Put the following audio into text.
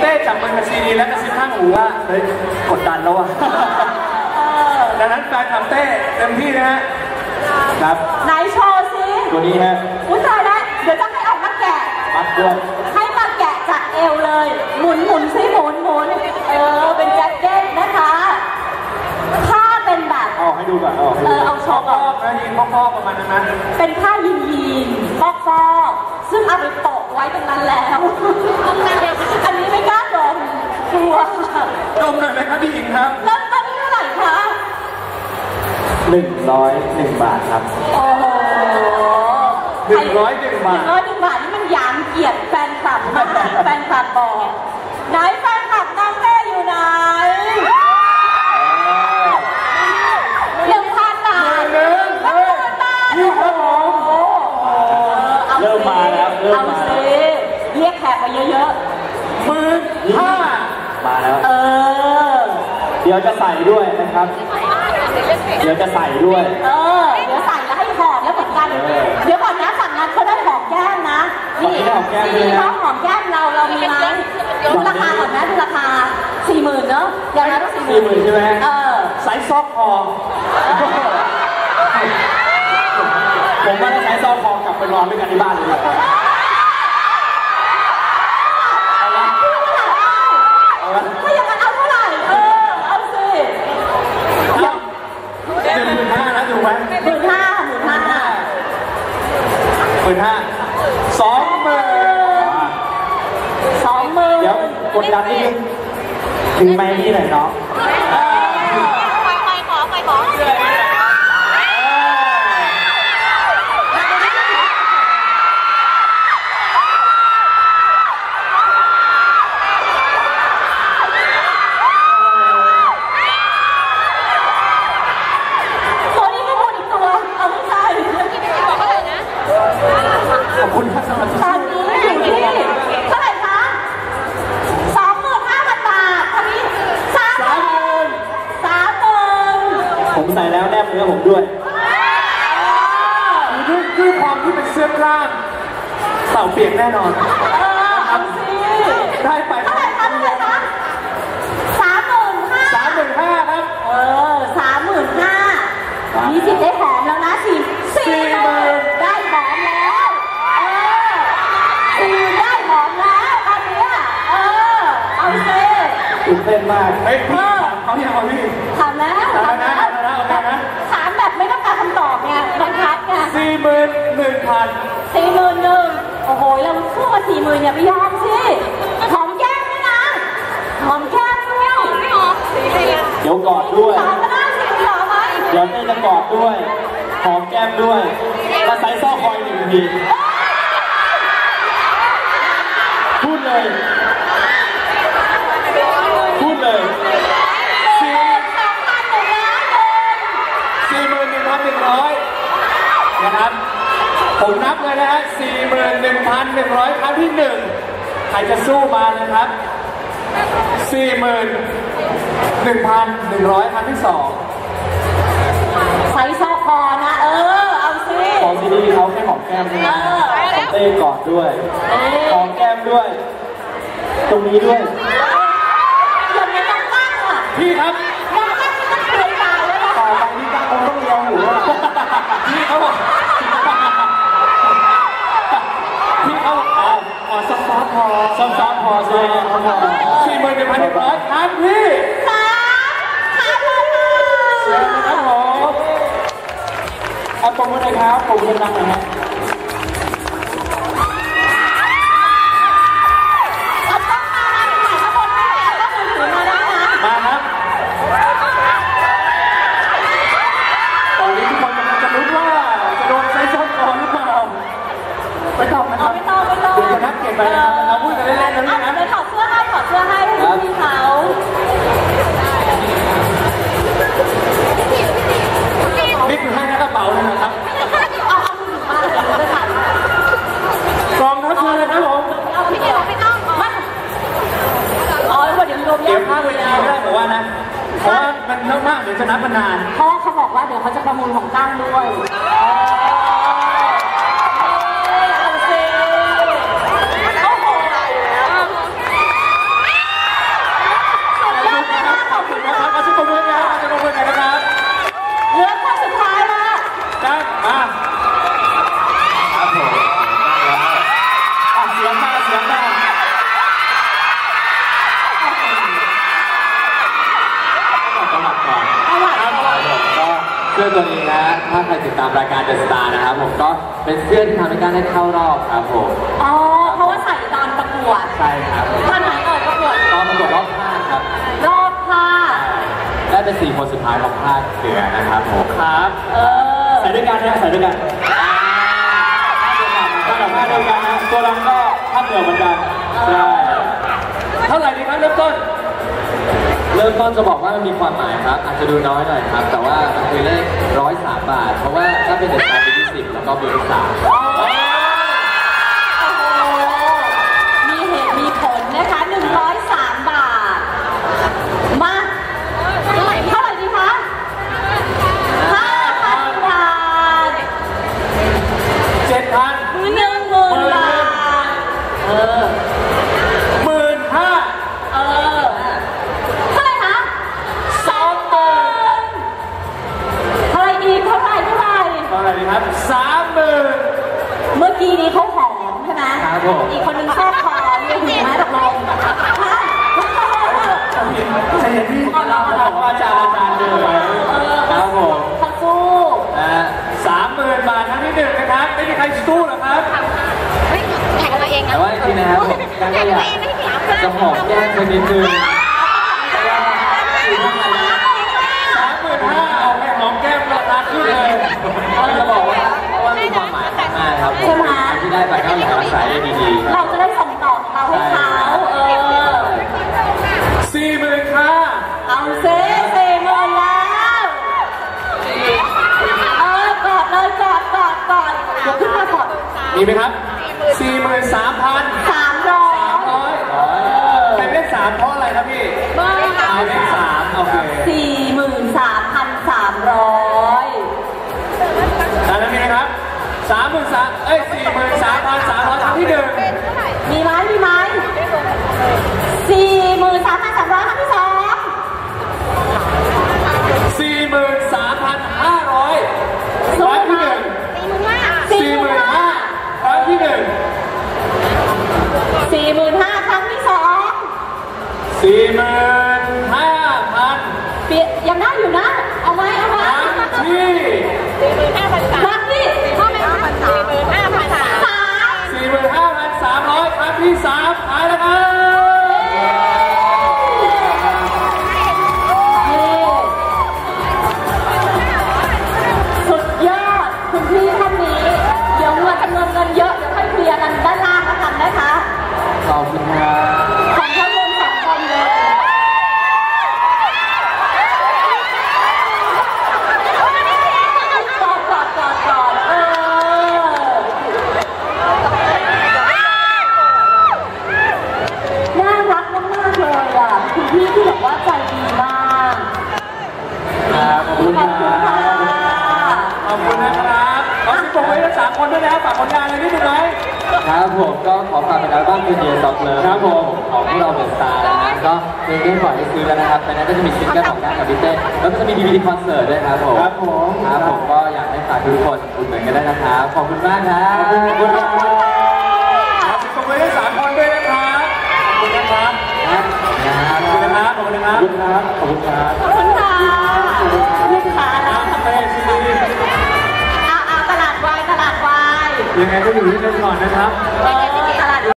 เต้จับมือกับซีดีแล้วกระซิบข้างหูว่าเฮ้ยกดดันแล้วอะเออดังนั้นแฟนคลับเต้เต็มที่นะฮะครับไหนโชว์สิตัวนี้ฮะอุ้ยตายแล้วเดี๋ยวจะให้ออกมาแกะมัดด้วยให้มาแกะจากเอวเลย หมุนหมุนซิหมุนหมุนเออเป็นแจ็คเก็ตนะคะผ้าเป็นแบบเอาออกให้ดูก่อนเอาออกให้เอดูอเอาโชว์พ่ก่ออนนะยิงพ่อๆประมาณนั้นนะเป็นผ้ายีนยีนฟอกฟอกซึ่งเอาไปโปะไว้ตรงนั้นแล้วอันนี้ไม่กล้า ดมกลัวดมหน่อยไหมครับพี่หญิงครับเริ่มต้นที่เท่าไหร่คะหนึ่งร้อยหนึ่งบาทครับโอ้โหหนึ่งร้อยหนึ่งบาทหนึ่งร้อยหนึ่งบาทนี่มันหยามเกียรติแฟนคลับมากแฟนคลับบอกไหนแฟนคลับน้องเต้อยู่ไหนหนึ่งพันบาท หนึ่ง หนึ่งพันบาท นี่ครับผม โอ้โหอ เริ่มมาแล้วเริ่มมา เอาสิเรียกแขกมาเยอะ หมื่นห้ามาแล้ว ๆ เออ เดี๋ยวจะใส่ด้วยนะครับ เดี๋ยวจะใส่ด้วย เออ เดี๋ยวใส่แล้วให้หอมแล้วเหมือนกันเออเดี๋ยวก่อนนะสั่งงานเขาได้หอมแก้มนะฝั่งนี้ได้หอมแก้มด้วยนะ เขาหอมแก้มเราเรามีไหมดูราคาก่อนนะดูราคาสี่หมื่นเนอะอย่างนั้นต้องสี่หสี่หมื่มื่นนใช่ไหมเออไซส์ซอกคอผมว่าถ้าไซส์ซอกคอกลับไปนอนด้วยกันที่บ้านเลย มื่นห้าสองหมื่นสองหมื่นเดี๋ยวกดดันนิดนึงถึงไมค์นี้หน่อยเนาะ แล้วแนบเนื้อผมด้วยด้วยด้วยความที่เป็นเสื้อกล้ามเต่าเปียกแน่นอน สู้มาสี่หมื่นอย่าไปยอมสิหอมแก้มด้วยนะหอมแก้มด้วยไม่หอมเดี๋ยวกอดด้วยหอมก็ได้สิหอมไหมเดี๋ยวเต้จะกอดด้วย หอมแก้มด้วย มาใส่ซอกคอยหนึ่งทีพูดเลย พูดเลยสี่ สองพันหนึ่งร้อยหนึ่ง สี่หมื่นหนึ่งพันหนึ่งร้อยนะครับ ผมนับ เลยนะฮะสี่หมื่นหนึ่งพันหนึ่งร้อยครั้งที่หนึ่งใครจะสู้มานะครับสี่หมื่นหนึ่งพันหนึ่งร้อยครั้งที่สองใส่ซอกคอนะ เออ เอาสิของซีดีเขาแค่หอมแก้มด้วยนะของเต้กอดด้วยเออหอมแก้มด้วย ตรงนี้ด้วย เอาปม ลของตั้งด้วยเอาสิโอ้โห สื้อตัวนี้นะ ถ้าใครติดตามรายการเดอะสตาร์นะครับผมก็เป็นเสื้อที่ทำให้การได้เข้ารอบครับผมอ๋อ เพราะว่าใส่ตอนประกวดใช่ครับตอนไหนเอ่ยประกวด ตอนประกวดรอบห้าครับ รอบค่ะได้เป็นสี่คนสุดท้ายของภาคเหนือนะครับผมครับ เออใส่ด้วยกันนะใส่ด้วยกันถ้าเราผ้าเดียวกันนะตัวเราก็ภาพเหนือเหมือนกันใช่เท่าไหร่ดีครับเริ่มต้น เริ่มต้นจะบอกว่ามันมีความหมายครับ อาจจะดูน้อยหน่อยครับ แต่ว่ามันคือเลขร้อยสามบาท เพราะว่าถ้าเป็นเด็กชายปีที่สิบแล้วก็เบอร์สาม นึ่งนะครับ ไม่มีใครสู้หรอกครับ เฮ้ยแข่งกันมาเองนะแต่ว่าจริงๆนะครับผมการก็อยากจะหอมแก้มสักนิดนึงสามหมื่นห้าเอาไปหอมแก้มราคาขึ้นเลยจะบอกว่าเพราะว่า ไหมครับสี่หมื่นสามพันสามร้อยสามร้อยเป็นเลขสามเพราะอะไรครับพี่เอาเลขสาม สี่หมื่นห้าพันเปียยังได้อยู่นะ เอาไหมเอาไหมครั้งที่ครั้งที่สามสี่หมื่นห้าพันสามร้อยครั้งที่สามขายแล้วครับ ด้วยนะครับฝากผลงานอะไรนิดนึงไหมครับผมก็ขอฝากเป็นอัลบั้มเป็นเดียร์ซ็อกเลยครับผมของพวกเราเป็นสตาร์นะก็เพลงได้ปล่อยให้ซื้อแล้วนะครับในนั้นก็จะมีซิงเกิลของด้านกับพี่เต้แล้วก็จะมีดีวีดีคอนเสิร์ตด้วยครับผมครับผมครับผมก็อยากให้ฝากทุกคนอุดหนุนกันได้นะครับขอบคุณมากครับขอบคุณครับขอสิบปรบมือให้ทั้งสามคนด้วยนะครับขอบคุณนะครับครับขอบคุณนะครับขอบคุณนะครับขอบคุณครับ ยังไงก็อยู่ด้วยกันก่อนนะครับ